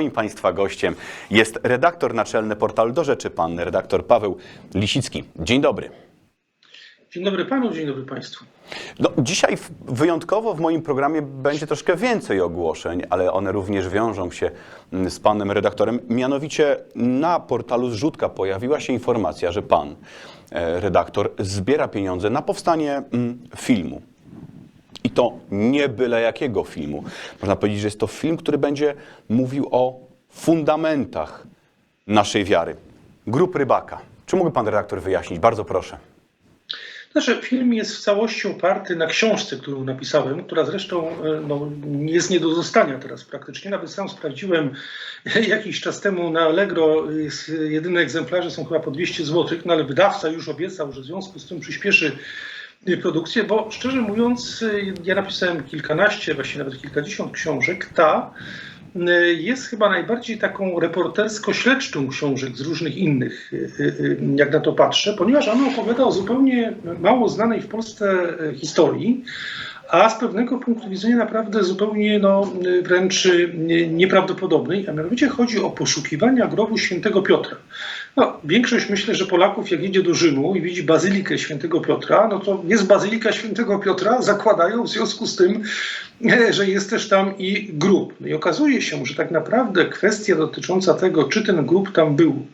moim Państwa gościem jest redaktor naczelny portalu Do Rzeczy, pan redaktor Paweł Lisicki. Dzień dobry. Dzień dobry panu, dzień dobry państwu. No, dzisiaj wyjątkowo w moim programie będzie troszkę więcej ogłoszeń, ale one również wiążą się mm, z panem redaktorem. Mianowicie na portalu Zrzutka pojawiła się informacja, że pan e, redaktor zbiera pieniądze na powstanie mm, filmu. I to nie byle jakiego filmu. Można powiedzieć, że jest to film, który będzie mówił o fundamentach naszej wiary. Grup Rybaka. Czy mógłby pan redaktor wyjaśnić? Bardzo proszę. Znaczy, film jest w całości oparty na książce, którą napisałem, która zresztą e, no, jest nie do zostania teraz praktycznie. Nawet sam sprawdziłem jakiś czas temu na Allegro, jedyne egzemplarze są chyba po 200 zł, no ale wydawca już obiecał, że w związku z tym przyspieszy produkcję, bo szczerze mówiąc, e, ja napisałem kilkanaście, właściwie nawet kilkadziesiąt książek. Ta e, jest chyba najbardziej taką reportersko-śledczą książek z różnych innych, jak na to patrzę, ponieważ ona opowiada o zupełnie mało znanej w Polsce historii, a z pewnego punktu widzenia naprawdę zupełnie no, wręcz nie- nieprawdopodobnej, a mianowicie chodzi o poszukiwania grobu świętego Piotra. No, większość myślę, że Polaków jak jedzie do Rzymu i widzi bazylikę świętego Piotra, no to jest bazylika świętego Piotra, zakładają w związku z tym, że jest też tam i grób. No i okazuje się, że tak naprawdę kwestia dotycząca tego, czy ten grób tam był,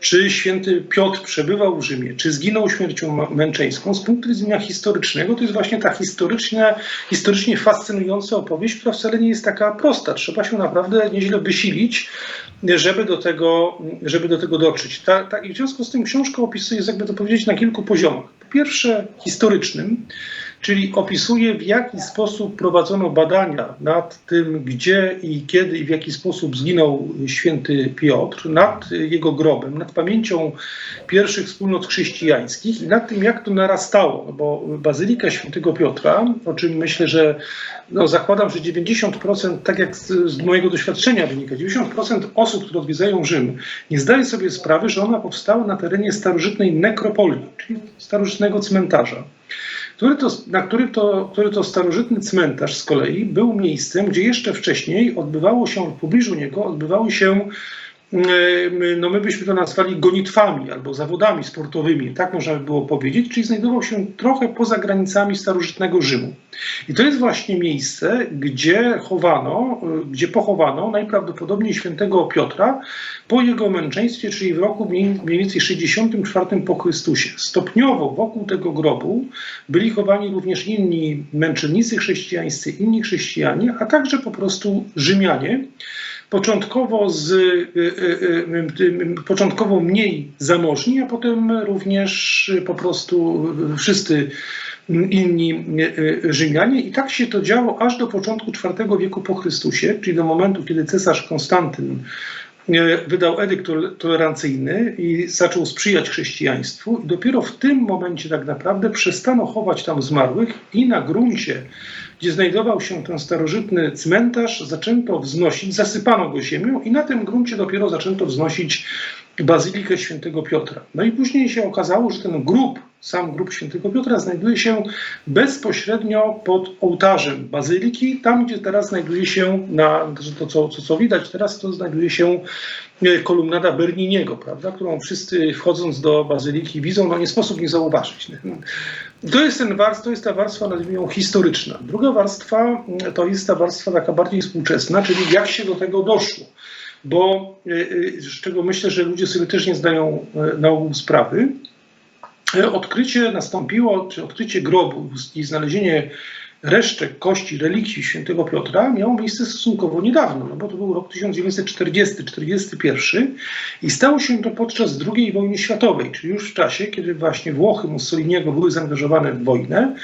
czy święty Piotr przebywał w Rzymie, czy zginął śmiercią męczeńską, z punktu widzenia historycznego, to jest właśnie ta historyczna, historycznie fascynująca opowieść, która wcale nie jest taka prosta. Trzeba się naprawdę nieźle wysilić, żeby do tego, żeby do tego dotrzeć. Ta, ta, I w związku z tym książka opisuje, jakby to powiedzieć, na kilku poziomach. Po pierwsze historycznym, czyli opisuje w jaki sposób prowadzono badania nad tym, gdzie i kiedy i w jaki sposób zginął święty Piotr, nad jego grobem, nad pamięcią pierwszych wspólnot chrześcijańskich i nad tym, jak to narastało, no bo Bazylika Świętego Piotra, o czym myślę, że no zakładam, że 90%, tak jak z, z mojego doświadczenia wynika, 90% osób, które odwiedzają Rzym, nie zdaje sobie sprawy, że ona powstała na terenie starożytnej nekropolii, czyli starożytnego cmentarza który to, na który to, który to starożytny cmentarz z kolei był miejscem, gdzie jeszcze wcześniej odbywało się, w pobliżu niego odbywały się, no my byśmy to nazwali gonitwami albo zawodami sportowymi, tak można by było powiedzieć, czyli znajdował się trochę poza granicami starożytnego Rzymu. I to jest właśnie miejsce, gdzie chowano, e, gdzie pochowano najprawdopodobniej świętego Piotra po jego męczeństwie, czyli w roku mniej więcej 64 po Chrystusie. Stopniowo wokół tego grobu byli chowani również inni męczennicy chrześcijańscy, inni chrześcijanie, a także po prostu Rzymianie. Początkowo, z, y, y, y, początkowo mniej zamożni, a potem również po prostu wszyscy inni Rzymianie. I tak się to działo aż do początku IV wieku po Chrystusie, czyli do momentu, kiedy cesarz Konstantyn wydał edykt tol- tolerancyjny i zaczął sprzyjać chrześcijaństwu. I dopiero w tym momencie tak naprawdę przestano chować tam zmarłych i na gruncie, gdzie znajdował się ten starożytny cmentarz, zaczęto wznosić, zasypano go ziemią i na tym gruncie dopiero zaczęto wznosić bazylikę świętego Piotra. No i później się okazało, że ten grób, sam grób świętego Piotra znajduje się bezpośrednio pod ołtarzem bazyliki, tam gdzie teraz znajduje się, na, to co, co, co widać teraz, to znajduje się e, kolumnada Berniniego, prawda, którą wszyscy wchodząc do bazyliki widzą, no nie sposób nie zauważyć. To jest, ten warstw, to jest ta warstwa, nazwijmy ją historyczna. Druga warstwa mm, to jest ta warstwa taka bardziej współczesna, czyli jak się do tego doszło. Bo y, y, z czego myślę, że ludzie sobie też nie zdają y, na ogół sprawy, odkrycie nastąpiło, czy odkrycie grobu i znalezienie resztek kości, relikwii świętego Piotra miało miejsce stosunkowo niedawno, no bo to był rok 1940-41 i stało się to podczas II wojny światowej, czyli już w czasie, kiedy właśnie Włochy Mussoliniego były zaangażowane w wojnę.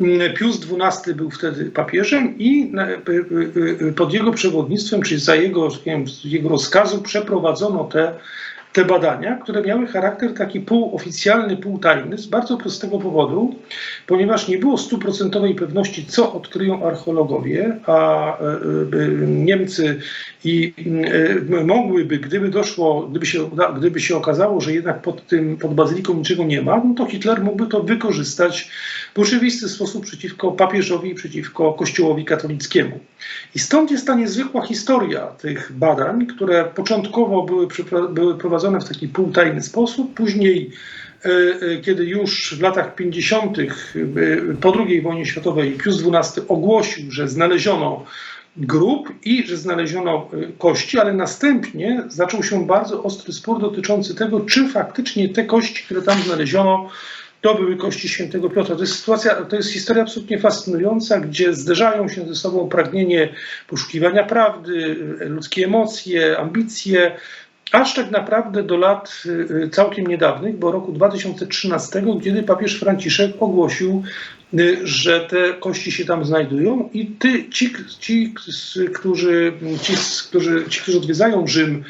Mm, Pius XII był wtedy papieżem i y, y, y, pod jego przewodnictwem, czyli za jego, z jego rozkazu przeprowadzono te te badania, które miały charakter taki półoficjalny, półtajny, z bardzo prostego powodu, ponieważ nie było stuprocentowej pewności, co odkryją archeologowie, a e, e, Niemcy i e, mogłyby, gdyby doszło, gdyby się, gdyby się okazało, że jednak pod tym, pod bazyliką niczego nie ma, no to Hitler mógłby to wykorzystać w oczywisty sposób przeciwko papieżowi i przeciwko Kościołowi katolickiemu. I stąd jest ta niezwykła historia tych badań, które początkowo były, były prowadzone w taki półtajny sposób, później e, e, kiedy już w latach 50. e, po II wojnie światowej Pius XII ogłosił, że znaleziono grób i że znaleziono kości, ale następnie zaczął się bardzo ostry spór dotyczący tego, czy faktycznie te kości, które tam znaleziono, to były kości świętego Piotra. To jest sytuacja, to jest historia absolutnie fascynująca, gdzie zderzają się ze sobą pragnienie poszukiwania prawdy, ludzkie emocje, ambicje, aż tak naprawdę do lat y, całkiem niedawnych, bo roku 2013, kiedy papież Franciszek ogłosił, y, że te kości się tam znajdują i ty, ci, ci, którzy, ci, którzy, ci, którzy odwiedzają Rzym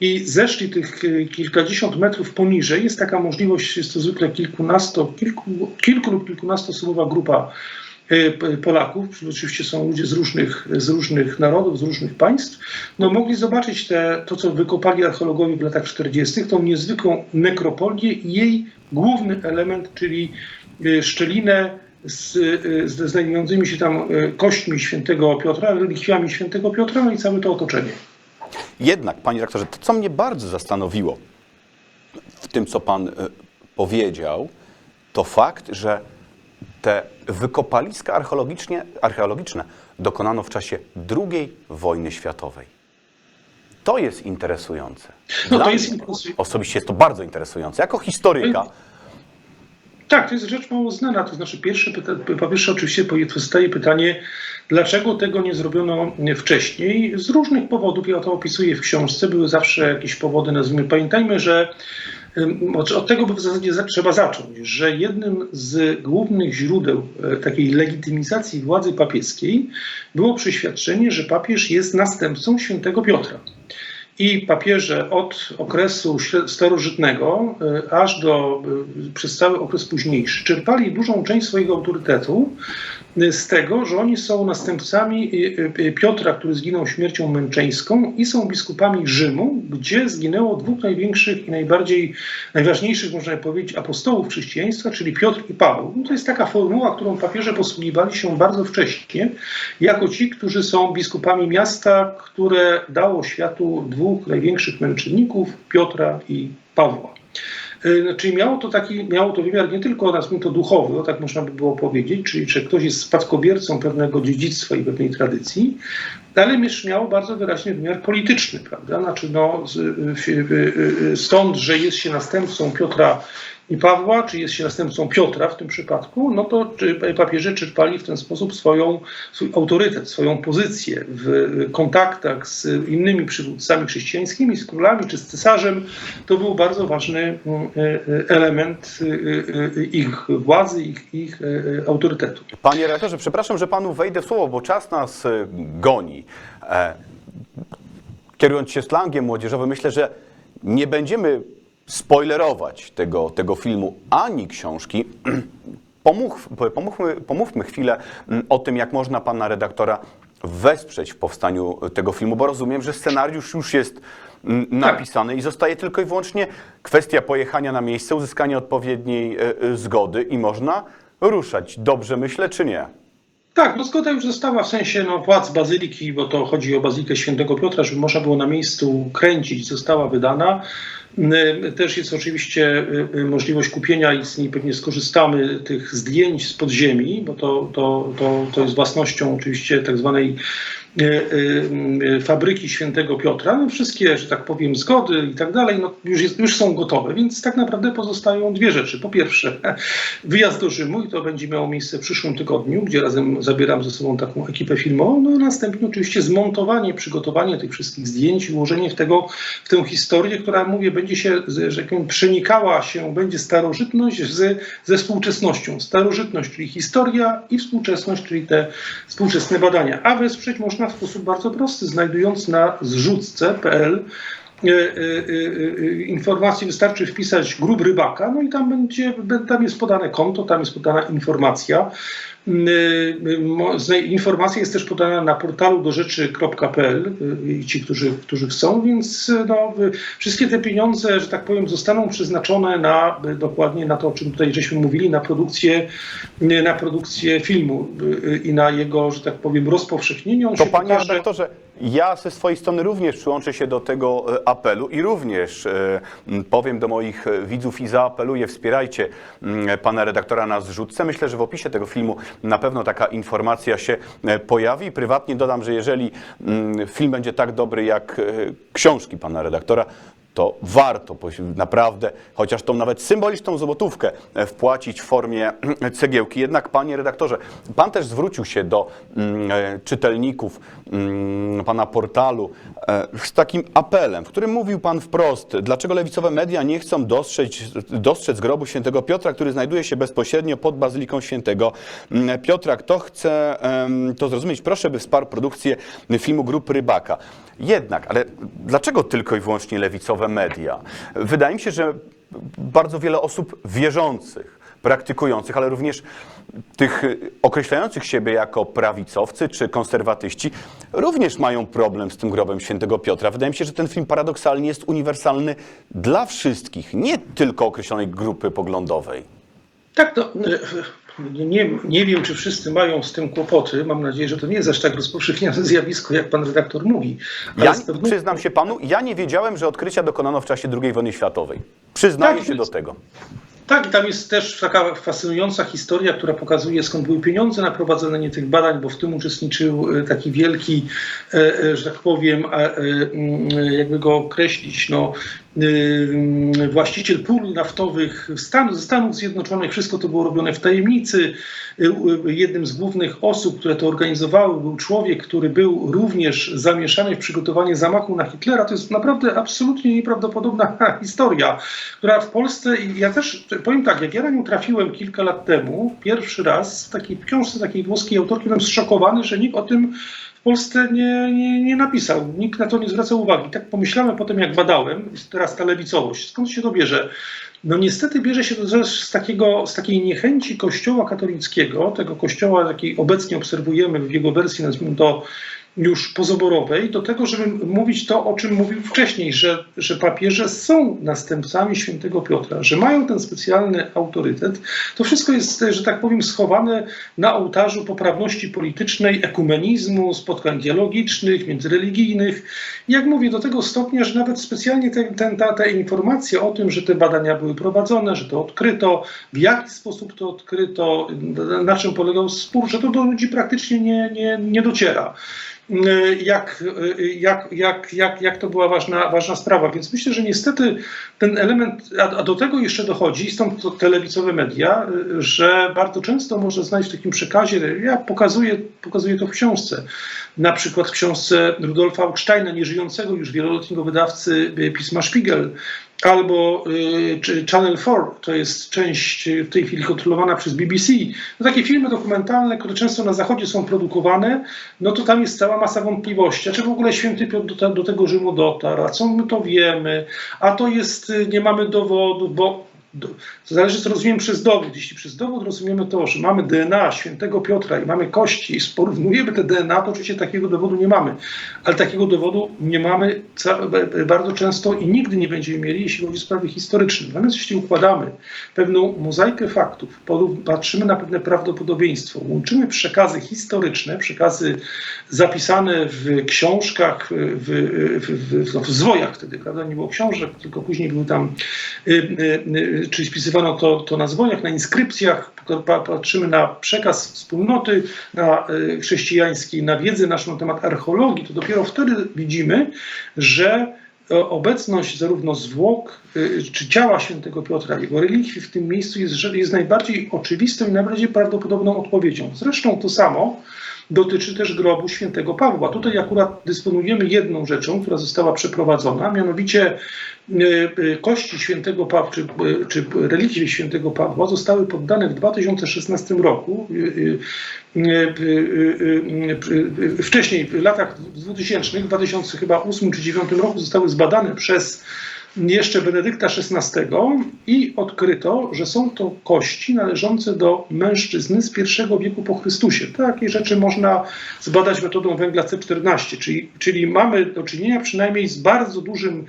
i zeszli tych y, kilkadziesiąt metrów poniżej, jest taka możliwość, jest to zwykle kilkunasto, kilku, kilku lub kilkunastoosobowa grupa y, Polaków, oczywiście są ludzie z różnych, z różnych narodów, z różnych państw, no mogli zobaczyć te, to, co wykopali archeologowie w latach 40., tą niezwykłą nekropolię i jej główny element, czyli y, szczelinę z, y, z znajdującymi się tam y, kośćmi świętego Piotra, relikwiami świętego Piotra, no i całe to otoczenie. Jednak, panie rektorze, to co mnie bardzo zastanowiło w tym, co pan y, powiedział, to fakt, że te wykopaliska archeologiczne dokonano w czasie II wojny światowej. To jest interesujące. No Dla to jest interesujące. Osobiście jest to bardzo interesujące. Jako historyka, Tak, to jest rzecz mało znana. To znaczy, pierwsze po pierwsze, oczywiście pozostaje pytanie, dlaczego tego nie zrobiono wcześniej? Z różnych powodów, ja to opisuję w książce, były zawsze jakieś powody, nazwijmy. Pamiętajmy, że od tego w zasadzie za- trzeba zacząć, że jednym z głównych źródeł e, takiej legitymizacji władzy papieskiej było przeświadczenie, że papież jest następcą świętego Piotra. I papieże od okresu starożytnego y, aż do y, przez cały okres późniejszy czerpali dużą część swojego autorytetu z tego, że oni są następcami y, y, Piotra, który zginął śmiercią męczeńską i są biskupami Rzymu, gdzie zginęło dwóch największych i najbardziej najważniejszych, można powiedzieć, apostołów chrześcijaństwa, czyli Piotr i Paweł. No to jest taka formuła, którą papieże posługiwali się bardzo wcześnie, jako ci, którzy są biskupami miasta, które dało światu dwóch największych męczenników, Piotra i Pawła. Y, Czyli miało to taki, miało to wymiar nie tylko nazwijmy to duchowy, o tak można by było powiedzieć, czyli że ktoś jest spadkobiercą pewnego dziedzictwa i pewnej tradycji, ale też miało bardzo wyraźny wymiar polityczny, prawda? Znaczy, no, stąd, że jest się następcą Piotra Pawła, czy jest się następcą Piotra w tym przypadku, no to czy papieże czerpali w ten sposób swoją, swój autorytet, swoją pozycję w kontaktach z innymi przywódcami chrześcijańskimi, z królami czy z cesarzem. To był bardzo ważny mm, e, e, element e, ich władzy, ich, ich autorytetu. panie rektorze, przepraszam, że panu wejdę w słowo, bo czas nas goni. Kierując się slangiem młodzieżowym, myślę, że nie będziemy spoilerować tego, tego filmu ani książki. Pomów, pomówmy, pomówmy chwilę mm, o tym, jak można pana redaktora wesprzeć w powstaniu tego filmu, bo rozumiem, że scenariusz już jest mm, napisany i zostaje tylko i wyłącznie kwestia pojechania na miejsce, uzyskania odpowiedniej e, e, zgody i można ruszać. Dobrze myślę, czy nie? Tak, no zgoda już została w sensie no, władz bazyliki, bo to chodzi o bazylikę świętego Piotra, żeby można było na miejscu kręcić, została wydana. Y, Też jest oczywiście y, y, możliwość kupienia i z niej pewnie skorzystamy tych zdjęć z podziemi, bo to, to, to, to jest własnością oczywiście tak zwanej fabryki świętego Piotra. No, wszystkie, że tak powiem, zgody i tak dalej, no, już, jest, już są gotowe, więc tak naprawdę pozostają dwie rzeczy. Po pierwsze, wyjazd do Rzymu i to będzie miało miejsce w przyszłym tygodniu, gdzie razem zabieram ze sobą taką ekipę filmową, no a następnie oczywiście zmontowanie, przygotowanie tych wszystkich zdjęć i ułożenie w, tego, w tę historię, która, mówię, będzie się, że tak powiem, przenikała się, będzie starożytność z, ze współczesnością. Starożytność, czyli historia i współczesność, czyli te współczesne badania. A wesprzeć można w sposób bardzo prosty, znajdując na zrzutce.pl informacji wystarczy wpisać grób rybaka, no i tam będzie, tam jest podane konto, tam jest podana informacja. Mm, Informacja jest też podana na portalu dorzeczy.pl y, i ci, którzy, którzy chcą, więc no, wszystkie te pieniądze, że tak powiem, zostaną przeznaczone na dokładnie na to, o czym tutaj żeśmy mówili, na produkcję, na produkcję filmu i na jego, że tak powiem, rozpowszechnienie. On To się panie pokaże- redaktorze, ja ze swojej strony również przyłączę się do tego e, apelu i również e, powiem do moich e, widzów i zaapeluję, wspierajcie pana redaktora na zrzutce. Myślę, że w opisie tego filmu na pewno taka informacja się pojawi. Prywatnie dodam, że jeżeli film będzie tak dobry jak książki pana redaktora, to warto naprawdę, chociaż tą nawet symboliczną złotówkę e, wpłacić w formie cegiełki. Jednak, panie redaktorze, pan też zwrócił się do mm, e, czytelników mm, pana portalu e, z takim apelem, w którym mówił pan wprost, dlaczego lewicowe media nie chcą dostrzec, dostrzec grobu świętego Piotra, który znajduje się bezpośrednio pod bazyliką świętego mm, Piotra. Kto chce to zrozumieć, proszę, by wsparł produkcję filmu Grup Rybaka. Jednak, ale dlaczego tylko i wyłącznie lewicowe media? Wydaje mi się, że bardzo wiele osób wierzących, praktykujących, ale również tych określających siebie jako prawicowcy czy konserwatyści, również mają problem z tym grobem świętego Piotra. Wydaje mi się, że ten film paradoksalnie jest uniwersalny dla wszystkich, nie tylko określonej grupy poglądowej. Tak, to nie, nie, wiem, czy wszyscy mają z tym kłopoty. Mam nadzieję, że to nie jest aż tak rozpowszechnione zjawisko, jak pan redaktor mówi. Ale Ja pewnością- przyznam się panu, ja nie wiedziałem, że odkrycia dokonano w czasie II wojny światowej. Przyznaję Tak, się do tego. Tak, i tam jest też taka fascynująca historia, która pokazuje skąd były pieniądze na prowadzenie tych badań, bo w tym uczestniczył e, taki wielki, e, e, że tak powiem, jakby go określić, no, właściciel pól naftowych Stan, Stanów Zjednoczonych. Wszystko to było robione w tajemnicy. Y, Jednym z głównych osób, które to organizowały, był człowiek, który był również zamieszany w przygotowanie zamachu na Hitlera. To jest naprawdę absolutnie nieprawdopodobna historia, która w Polsce, ja też powiem tak, jak ja na nią trafiłem kilka lat temu, pierwszy raz w takiej książce takiej włoskiej autorki, byłem zszokowany, że nikt o tym Polsce nie, nie, nie napisał, nikt na to nie zwraca uwagi. Tak pomyślałem potem, jak badałem, teraz ta lewicowość, skąd się to bierze? No niestety bierze się to też z, takiego, z takiej niechęci kościoła katolickiego, tego kościoła, jaki obecnie obserwujemy w jego wersji, nazwijmy to już pozoborowej, do tego, żeby mówić to, o czym mówił wcześniej, że, że papieże są następcami świętego Piotra, że mają ten specjalny autorytet. To wszystko jest, że tak powiem, schowane na ołtarzu poprawności politycznej, ekumenizmu, spotkań dialogicznych, międzyreligijnych. Jak mówię, do tego stopnia, że nawet specjalnie ten, ten, ta, ta informacja o tym, że te badania były prowadzone, że to odkryto, w jaki sposób to odkryto, na czym polegał spór, że to do ludzi praktycznie nie, nie, nie dociera jak, jak, jak, jak, jak to była ważna, ważna sprawa. Więc myślę, że niestety ten element, a, do tego jeszcze dochodzi, stąd to te lewicowe media, że bardzo często można znaleźć w takim przekazie, ja pokazuję, pokazuję to w książce, na przykład w książce Rudolfa Augsteina, nieżyjącego już wieloletniego wydawcy pisma Spiegel, albo y, Channel 4, to jest część w tej chwili kontrolowana przez BBC. No takie filmy dokumentalne, które często na zachodzie są produkowane, no to tam jest cała masa wątpliwości. A czy w ogóle święty Piotr do, do tego Rzymu dotarł? A co my to wiemy? A to jest, y, nie mamy dowodów, bo to zależy, co rozumiemy przez dowód. Jeśli przez dowód rozumiemy to, że mamy DNA świętego Piotra i mamy kości i porównujemy te DNA, to oczywiście takiego dowodu nie mamy. Ale takiego dowodu nie mamy bardzo często i nigdy nie będziemy mieli, jeśli chodzi o sprawy historyczne. Natomiast jeśli układamy pewną mozaikę faktów, patrzymy na pewne prawdopodobieństwo, łączymy przekazy historyczne, przekazy zapisane w książkach, w, w, w, w, zwojach wtedy, prawda, nie było książek, tylko później były tam y, y, czyli spisywano to, to na zwojach, na inskrypcjach, patrzymy na przekaz wspólnoty na chrześcijańskiej, na wiedzę naszą na temat archeologii, to dopiero wtedy widzimy, że obecność zarówno zwłok czy ciała świętego Piotra, jego relikwii w tym miejscu jest, jest najbardziej oczywistą i najbardziej prawdopodobną odpowiedzią. Zresztą to samo dotyczy też grobu świętego Pawła. Tutaj akurat dysponujemy jedną rzeczą, która została przeprowadzona, mianowicie e, e, kości świętego Pawła, czy, e, czy relikwie świętego Pawła zostały poddane w 2016 roku. Wcześniej, w latach 2000, 2008 czy 2009 roku zostały zbadane przez jeszcze Benedykta XVI i odkryto, że są to kości należące do mężczyzny z I wieku po Chrystusie. Takie rzeczy można zbadać metodą węgla C14, czyli, czyli mamy do czynienia przynajmniej z bardzo dużym.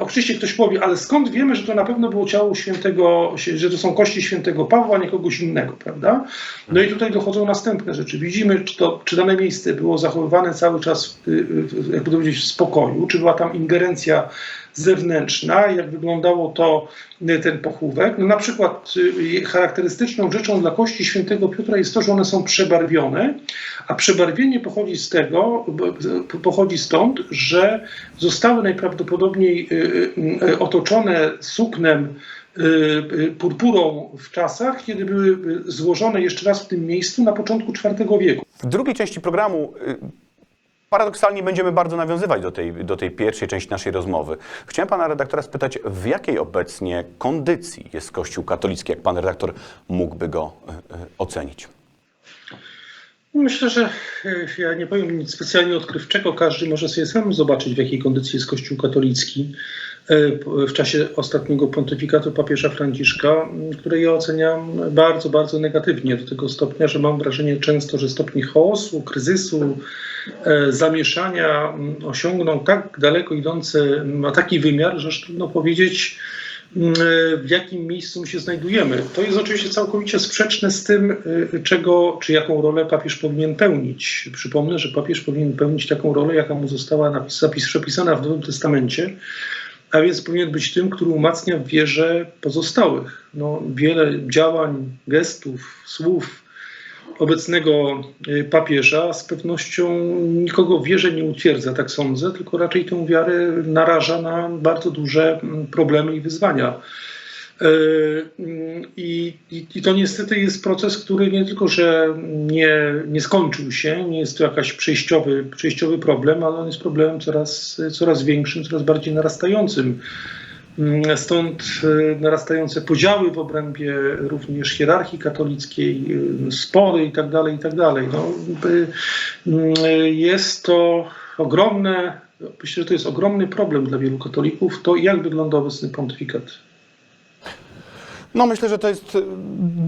Oczywiście ktoś powie, ale skąd wiemy, że to na pewno było ciało świętego, że to są kości świętego Pawła, nie kogoś innego, prawda? No i tutaj dochodzą następne rzeczy. Widzimy, czy, to, czy dane miejsce było zachowywane cały czas, y, y, jakby to powiedzieć, w spokoju, czy była tam ingerencja zewnętrzna, jak wyglądało to y, ten pochówek. No na przykład y, charakterystyczną rzeczą dla kości świętego Piotra jest to, że one są przebarwione, a przebarwienie pochodzi z tego, pochodzi stąd, że zostały najprawdopodobniej y, otoczone suknem purpurą w czasach, kiedy były złożone jeszcze raz w tym miejscu na początku IV wieku. W drugiej części programu paradoksalnie będziemy bardzo nawiązywać do tej, do tej pierwszej części naszej rozmowy. Chciałem pana redaktora spytać, w jakiej obecnie kondycji jest Kościół katolicki, jak pan redaktor mógłby go y, y, ocenić? Myślę, że e, ja nie powiem nic specjalnie odkrywczego. Każdy może sobie sam zobaczyć, w jakiej kondycji jest Kościół katolicki e, w czasie ostatniego pontyfikatu papieża Franciszka, m, które ja oceniam bardzo, bardzo negatywnie, do tego stopnia, że mam wrażenie często, że stopni chaosu, kryzysu, e, zamieszania m, osiągnął tak daleko idący, ma taki wymiar, że trudno powiedzieć, m, w jakim miejscu my się znajdujemy. To jest oczywiście całkowicie sprzeczne z tym, y, czego, czy jaką rolę papież powinien pełnić. Przypomnę, że papież powinien pełnić taką rolę, jaka mu została napis, przepisana w Nowym Testamencie, a więc powinien być tym, który umacnia wierze pozostałych. No, wiele działań, gestów, słów obecnego y, papieża z pewnością nikogo wierze nie utwierdza, tak sądzę, tylko raczej tę wiarę naraża na bardzo duże mm, problemy i wyzwania. Y, mm, I, i, I to niestety jest proces, który nie tylko, że nie, nie skończył się, nie jest to jakiś przejściowy, przejściowy problem, ale on jest problemem coraz, coraz większym, coraz bardziej narastającym. Mm, Stąd y, narastające podziały w obrębie również hierarchii katolickiej, y, spory itd. itd. No, y, jest to ogromne, myślę, że to jest ogromny problem dla wielu katolików, to jak wygląda obecny pontyfikat. No myślę, że to jest,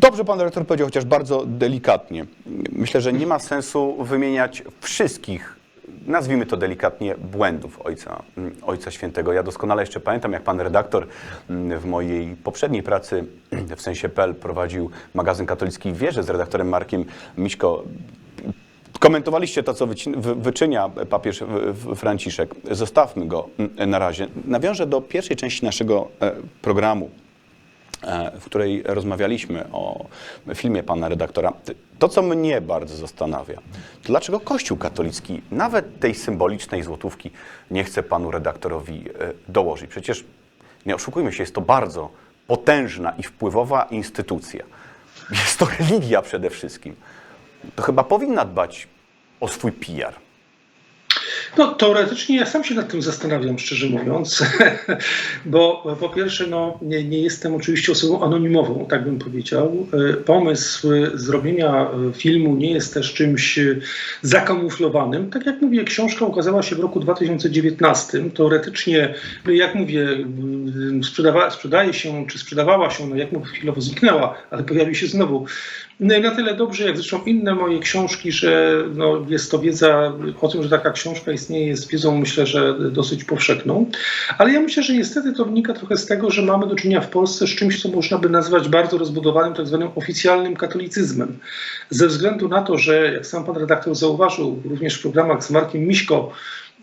dobrze pan dyrektor powiedział, chociaż bardzo delikatnie. Myślę, że nie ma sensu wymieniać wszystkich, nazwijmy to delikatnie, błędów Ojca, mm, Ojca Świętego. Ja doskonale jeszcze pamiętam, jak pan redaktor mm, w mojej poprzedniej pracy w sensie PL prowadził magazyn katolicki w wierze z redaktorem Markiem Miśko. Komentowaliście to, co wyczynia papież Franciszek. Zostawmy go mm, na razie. Nawiążę do pierwszej części naszego e, programu, w której rozmawialiśmy o filmie pana redaktora. To, co mnie bardzo zastanawia, to dlaczego Kościół katolicki nawet tej symbolicznej złotówki nie chce panu redaktorowi e, dołożyć? Przecież, nie oszukujmy się, jest to bardzo potężna i wpływowa instytucja. Jest to religia przede wszystkim. To chyba powinna dbać o swój PR. No, teoretycznie ja sam się nad tym zastanawiam, szczerze mówiąc, bo po pierwsze, no, nie, nie jestem oczywiście osobą anonimową, tak bym powiedział. E, Pomysł zrobienia e, filmu nie jest też czymś e, zakamuflowanym. Tak jak mówię, książka ukazała się w roku 2019. Teoretycznie, no, jak mówię, sprzedawa, sprzedaje się, czy sprzedawała się, no jak mówię, chwilowo zniknęła, ale pojawi się znowu. No, na tyle dobrze, jak zresztą inne moje książki, że no, jest to wiedza o tym, że taka książka istnieje, jest wiedzą myślę, że dosyć powszechną. Ale ja myślę, że niestety to wynika trochę z tego, że mamy do czynienia w Polsce z czymś, co można by nazwać bardzo rozbudowanym, tak zwanym oficjalnym katolicyzmem. Ze względu na to, że jak sam pan redaktor zauważył, również w programach z Markiem Miśko,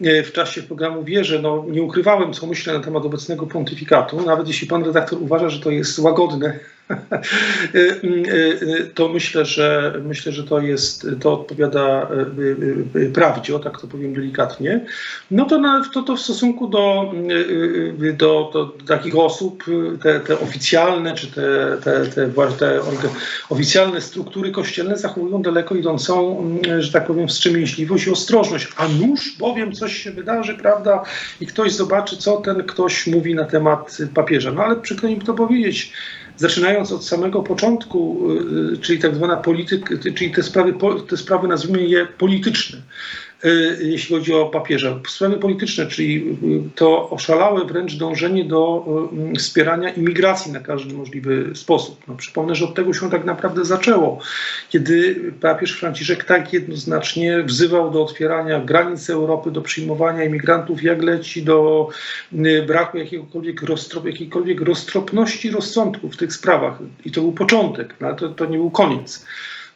e, w czasie programu Wierzę, no, nie ukrywałem, co myślę na temat obecnego pontyfikatu. Nawet jeśli pan redaktor uważa, że to jest łagodne, to myślę, że myślę, że to jest, to odpowiada y, y, prawdzie, o tak to powiem delikatnie. No to, na, to, to w stosunku do, y, do, do takich osób, te, te oficjalne, czy te, te, te, te oficjalne struktury kościelne zachowują daleko idącą, że tak powiem, wstrzemięźliwość i ostrożność. A nuż bowiem coś się wydarzy, prawda, i ktoś zobaczy, co ten ktoś mówi na temat papieża. No ale przykro mi to powiedzieć, zaczynając od samego początku, y, czyli tak zwana polityka, czyli te sprawy, te sprawy nazwijmy je polityczne. Y, jeśli chodzi o papieża. Sprawy polityczne, czyli y, to oszalałe wręcz dążenie do y, wspierania imigracji na każdy możliwy sposób. No, przypomnę, że od tego się tak naprawdę zaczęło, kiedy papież Franciszek tak jednoznacznie wzywał do otwierania granic Europy, do przyjmowania imigrantów jak leci, do braku jakiegokolwiek roztrop, jakiejkolwiek roztropności rozsądku w tych sprawach. I to był początek, no, to, to nie był koniec.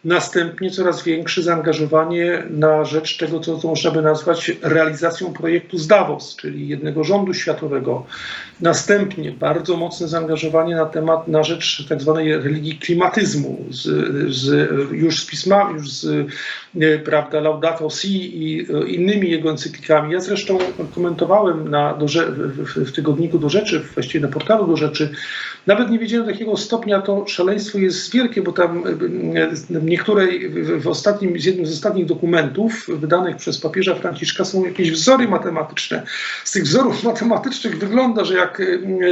Następnie coraz większe zaangażowanie na rzecz tego, co, co można by nazwać realizacją projektu z Davos, czyli jednego rządu światowego. Następnie bardzo mocne zaangażowanie na temat, na rzecz tak zwanej religii klimatyzmu, z, z, już z pismami, już z prawda, Laudato Si i innymi jego encyklikami. Ja zresztą komentowałem na, do, w, w tygodniku do rzeczy, właściwie na portalu do rzeczy, nawet nie wiedziałem do jakiego stopnia to szaleństwo jest wielkie, bo tam niektóre w ostatnim, z jednym z ostatnich dokumentów wydanych przez papieża Franciszka są jakieś wzory matematyczne. Z tych wzorów matematycznych wygląda, że jak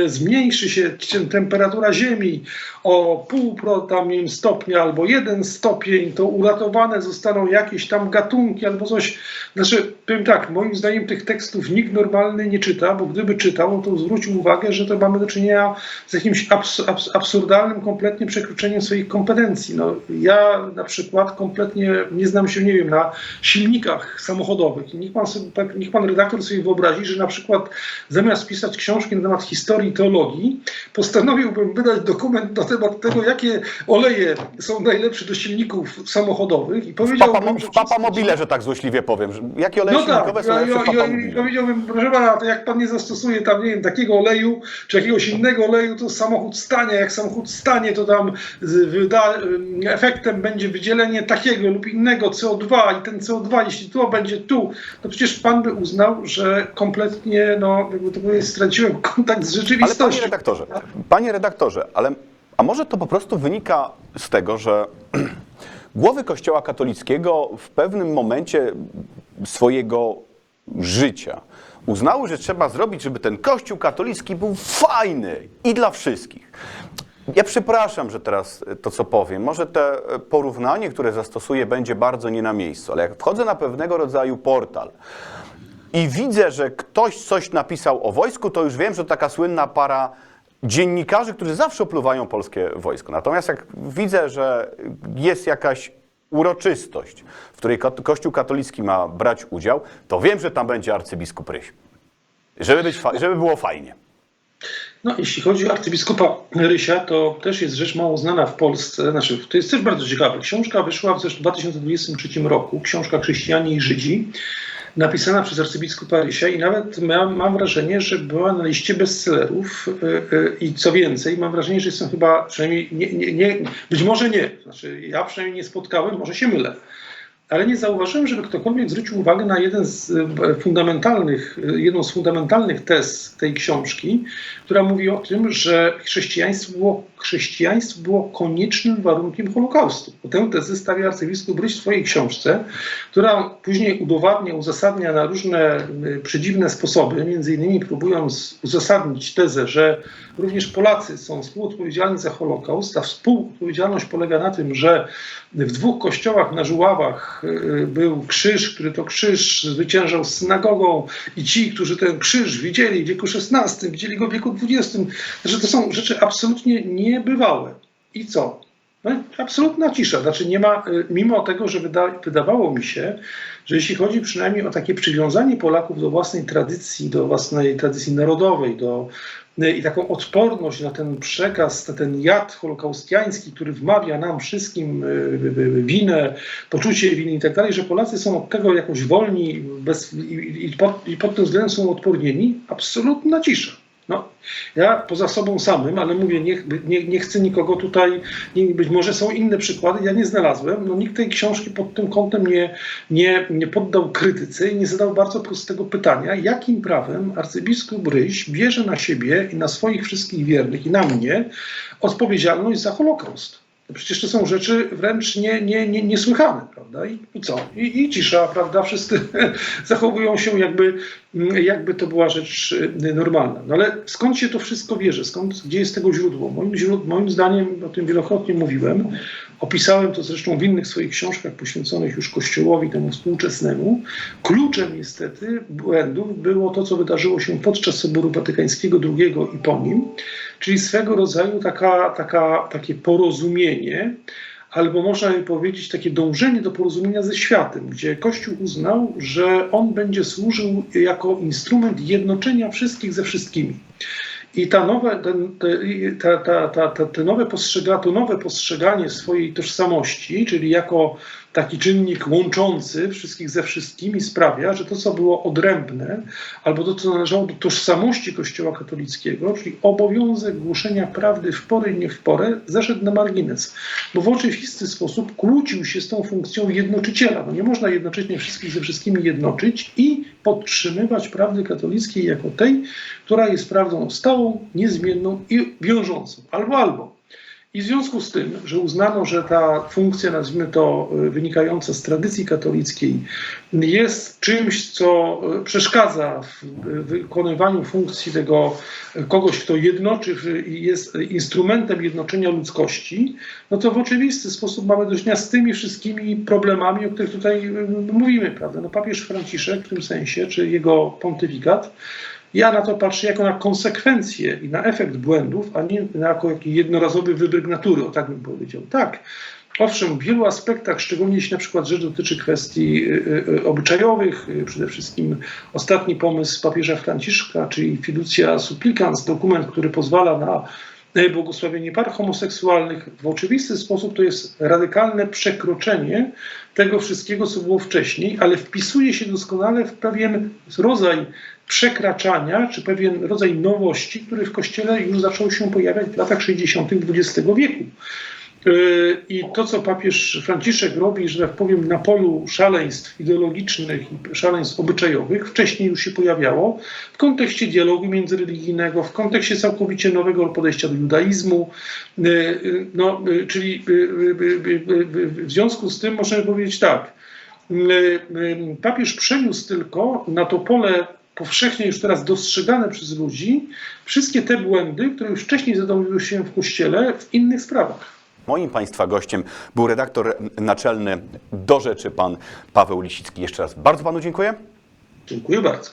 zmniejszy się temperatura Ziemi o pół tam, wiem, stopnia albo jeden stopień, to uratowane zostaną jakieś tam gatunki albo coś. Znaczy, powiem tak, moim zdaniem tych tekstów nikt normalny nie czyta, bo gdyby czytał, to zwrócił uwagę, że to mamy do czynienia z jakimś abs abs absurdalnym kompletnie przekroczeniem swoich kompetencji. No, ja na przykład kompletnie nie znam się, nie wiem, na silnikach samochodowych. Niech pan, sobie, niech pan redaktor sobie wyobrazi, że na przykład zamiast pisać książki na temat historii i teologii, postanowiłbym wydać dokument na temat tego, jakie oleje są najlepsze do silników samochodowych i powiedziałbym... Papa, że papa mobile, że tak złośliwie powiem. Jakie oleje no silnikowe tak, są ja, ja, ja, powiedziałbym, proszę pana, to jak pan nie zastosuje tam, nie wiem, takiego oleju, czy jakiegoś innego oleju, to samochód stanie. Jak samochód stanie, to tam wyda, efektem będzie wydzielenie takiego lub innego CO2 i ten CO2, jeśli to będzie tu, to przecież pan by uznał, że kompletnie, no, jakby to powiedzieć, straciłem kontakt z rzeczywistością. Ale panie redaktorze, panie redaktorze, ale a może to po prostu wynika z tego, że głowy Kościoła katolickiego w pewnym momencie swojego życia uznały, że trzeba zrobić, żeby ten Kościół katolicki był fajny i dla wszystkich. Ja przepraszam, że teraz to, co powiem, może te porównanie, które zastosuję, będzie bardzo nie na miejscu, ale jak wchodzę na pewnego rodzaju portal i widzę, że ktoś coś napisał o wojsku, to już wiem, że to taka słynna para dziennikarzy, którzy zawsze opluwają polskie wojsko. Natomiast jak widzę, że jest jakaś uroczystość, w której Kościół katolicki ma brać udział, to wiem, że tam będzie arcybiskup Ryś. Żeby, być żeby było fajnie. No, jeśli chodzi o arcybiskupa Rysia, to też jest rzecz mało znana w Polsce. Znaczy, to jest też bardzo ciekawe. Książka wyszła w 2023 roku, książka Chrześcijanie i Żydzi napisana przez arcybiskupa Rysia i nawet mam, mam wrażenie, że była na liście bestsellerów y, y, i co więcej, mam wrażenie, że są chyba przynajmniej, nie, nie, nie, być może nie, znaczy ja przynajmniej nie spotkałem, może się mylę, ale nie zauważyłem, żeby ktokolwiek zwrócił uwagę na jeden z e, fundamentalnych, e, jedną z fundamentalnych tez tej książki, która mówi o tym, że chrześcijaństwo było, chrześcijaństwo było koniecznym warunkiem Holokaustu. Tę tezę stawia arcybiskup Bryś w swojej książce, która później udowadnia, uzasadnia na różne e, przedziwne sposoby, między innymi próbując uzasadnić tezę, że również Polacy są współodpowiedzialni za Holokaust. Ta współodpowiedzialność polega na tym, że w dwóch kościołach na Żuławach y, był krzyż, który to krzyż zwyciężał z synagogą i ci, którzy ten krzyż widzieli w wieku XVI, widzieli go w wieku XX, że to są rzeczy absolutnie niebywałe. I co? No, absolutna cisza. Znaczy nie ma, y, mimo tego, że wyda, wydawało mi się, że jeśli chodzi przynajmniej o takie przywiązanie Polaków do własnej tradycji, do własnej tradycji narodowej, do i taką odporność na ten przekaz, na ten jad holokaustiański, który wmawia nam wszystkim y, y, y, winę, poczucie winy i tak dalej, że Polacy są od tego jakoś wolni bez, i, i, pod, i pod tym względem są odpornieni, absolutna cisza. No, ja poza sobą samym, ale mówię, nie, nie, nie chcę nikogo tutaj, nie, być może są inne przykłady, ja nie znalazłem. No, nikt tej książki pod tym kątem nie, nie, nie poddał krytyce i nie zadał bardzo prostego pytania, jakim prawem arcybiskup Ryś bierze na siebie i na swoich wszystkich wiernych i na mnie odpowiedzialność za Holokaust. Przecież to są rzeczy wręcz nie, nie, nie, niesłychane, prawda? I, i co? I, I cisza, prawda? Wszyscy zachowują się jakby, jakby to była rzecz y, normalna. No ale skąd się to wszystko bierze? Skąd, gdzie jest tego źródło? Moim, moim zdaniem, o tym wielokrotnie mówiłem, opisałem to zresztą w innych swoich książkach poświęconych już Kościołowi temu współczesnemu. Kluczem niestety błędów było to, co wydarzyło się podczas Soboru Watykańskiego II i po nim, czyli swego rodzaju taka, taka, takie porozumienie, albo można by powiedzieć takie dążenie do porozumienia ze światem, gdzie Kościół uznał, że on będzie służył jako instrument jednoczenia wszystkich ze wszystkimi. I ta nowe, ta, ta, ta, ta, te nowe postrzega, to nowe postrzeganie swojej tożsamości, czyli jako taki czynnik łączący wszystkich ze wszystkimi, sprawia, że to, co było odrębne, albo to, co należało do tożsamości Kościoła katolickiego, czyli obowiązek głoszenia prawdy w porę i nie w porę, zeszedł na margines. Bo w oczywisty sposób kłócił się z tą funkcją jednoczyciela. No nie można jednocześnie wszystkich ze wszystkimi jednoczyć i podtrzymywać prawdy katolickiej jako tej, która jest prawdą stałą, niezmienną i wiążącą. Albo, albo. I w związku z tym, że uznano, że ta funkcja, nazwijmy to, y, wynikająca z tradycji katolickiej, jest czymś, co y, przeszkadza w y, wykonywaniu funkcji tego kogoś, kto jednoczy i jest instrumentem jednoczenia ludzkości, no to w oczywisty sposób mamy do czynienia z tymi wszystkimi problemami, o których tutaj mówimy, prawda? No papież Franciszek w tym sensie, czy jego pontyfikat, ja na to patrzę jako na konsekwencje i na efekt błędów, a nie jako jakiś jednorazowy wybryk natury, o tak bym powiedział. Tak, owszem, w wielu aspektach, szczególnie jeśli na przykład rzecz dotyczy kwestii y, y, obyczajowych, y, przede wszystkim ostatni pomysł papieża Franciszka, czyli fiducia supplicans, dokument, który pozwala na błogosławienie par homoseksualnych, w oczywisty sposób to jest radykalne przekroczenie tego wszystkiego, co było wcześniej, ale wpisuje się doskonale w pewien rodzaj przekraczania, czy pewien rodzaj nowości, który w Kościele już zaczął się pojawiać w latach 60. XX wieku. Yy, I to, co papież Franciszek robi, że tak powiem, na polu szaleństw ideologicznych i szaleństw obyczajowych, wcześniej już się pojawiało w kontekście dialogu międzyreligijnego, w kontekście całkowicie nowego podejścia do judaizmu. Yy, yy, No, czyli w związku z tym możemy powiedzieć tak. Papież przeniósł tylko na to pole powszechnie już teraz dostrzegane przez ludzi wszystkie te błędy, które już wcześniej zadążyły się w Kościele w innych sprawach. Moim Państwa gościem był redaktor naczelny do rzeczy pan Paweł Lisicki. Jeszcze raz bardzo Panu dziękuję. Dziękuję bardzo.